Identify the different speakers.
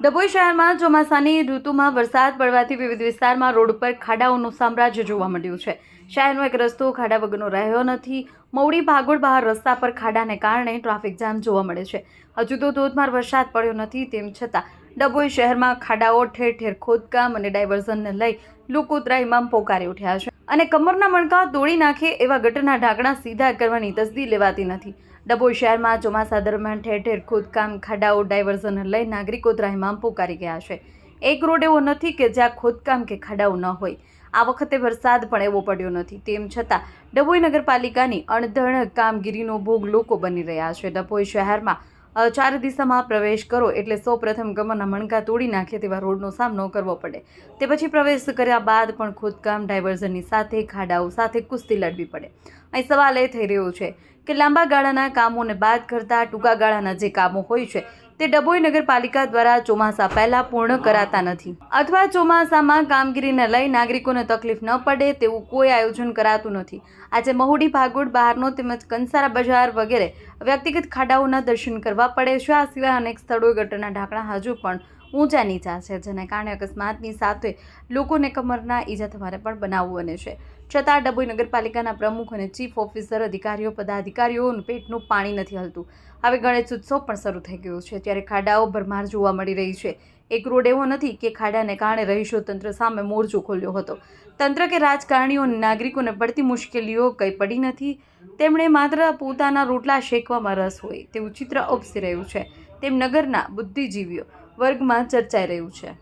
Speaker 1: ડભોઈ શહેરમાં ચોમાસાની ઋતુમાં વરસાદ પડવાથી વિવિધ વિસ્તારમાં રોડ પર ખાડાઓનું સામ્રાજ્ય જોવા મળ્યું છે. શહેરનો એક રસ્તો ખાડા વગરનો રહ્યો નથી. મૌડી ભાગોળ બહાર રસ્તા પર ખાડાને કારણે ટ્રાફિક જામ જોવા મળે છે. હજુ તો ધોધમાર વરસાદ પડ્યો નથી તેમ છતાં ડભોઈ શહેરમાં ખાડાઓ ઠેર ઠેર ખોદકામ અને ડાયવર્ઝનને લઈ લોકો ત્રાહિમામ પોકારી ઉઠ્યા છે. અને કમરના મણકા તોડી નાખે એવા ગટરના ઢાંકણા સીધા કરવાની તસદી લેવાતી નથી. ડભોઈ શહેરમાં ચોમાસા દરમિયાન ઠેર ઠેર ખોદકામ, ખાડાઓ, ડાયવર્ઝન લઈ નાગરિકો ત્રાહિમામ પોકારી ગયા છે. એક રોડ એવો નથી કે જ્યાં ખોદકામ કે ખાડાઓ ન હોય. આ વખતે વરસાદ પણ એવો પડ્યો નથી. તેમ છતાં, ડભોઈ નગરપાલિકાની અણધણ કામગીરીનો ભોગ લોકો બની રહ્યા છે. ડભોઈ શહેરમાં ચાર દિશામાં પ્રવેશ કરો એટલે સૌ પ્રથમ ગમનના મણકા તોડી નાખે તેવા રોડનો સામનો કરવો પડે. તે પછી પ્રવેશ કર્યા બાદ પણ ખોદકામ ડાયવર્ઝનની સાથે, ખાડાઓ સાથે કુસ્તી લડવી પડે. અહીં સવાલ એ થઈ રહ્યો છે કે લાંબા ગાળાના કામોને બાદ કરતાં ટૂંકા ગાળાના જે કામો હોય છે તે ડભોઈ નગરપાલિકા દ્વારા ચોમાસા પહેલા પૂર્ણ કરાતા નથી. અથવા ચોમાસામાં કામગીરીને લઈ નાગરિકોને તકલીફ ન પડે તેવું કોઈ આયોજન કરાતું નથી. આજે મહુડી ભાગોળ બહારનો તેમજ કંસારા બજાર વગેરે વ્યક્તિગત ખાડાઓના દર્શન કરવા પડે છે. આ સિવાય અનેક સ્થળોએ ગટરના ઢાંકણા હજુ પણ ઊંચા નીચા છે, જેને કારણે અકસ્માતની સાથે લોકોને કમરના ઈજા થવાને પણ બનાવ બને છે. છતાં ડભોઈ નગરપાલિકાના પ્રમુખ અને ચીફ ઓફિસર, અધિકારીઓ, પદાધિકારીઓનું પેટનું પાણી નથી હલતું. હવે ગણેશ ઉત્સવ પણ શરૂ થઈ ગયો છે, ત્યારે ખાડાઓ ભરમાર જોવા મળી રહી છે. એક રોડ એવો નથી કે ખાડાને કારણે રહીશો તંત્ર સામે મોરચો ખોલ્યો હતો. તંત્ર કે રાજકારણીઓ નાગરિકોને પડતી મુશ્કેલીઓ કંઈ પડી નથી. તેમણે માત્ર પોતાના રોટલા શેકવામાં રસ હોય તેવું ચિત્ર ઉપસી રહ્યું છે. તેમ નગરના બુદ્ધિજીવીઓ વર્ગમાં ચર્ચાઈ રહ્યું છે.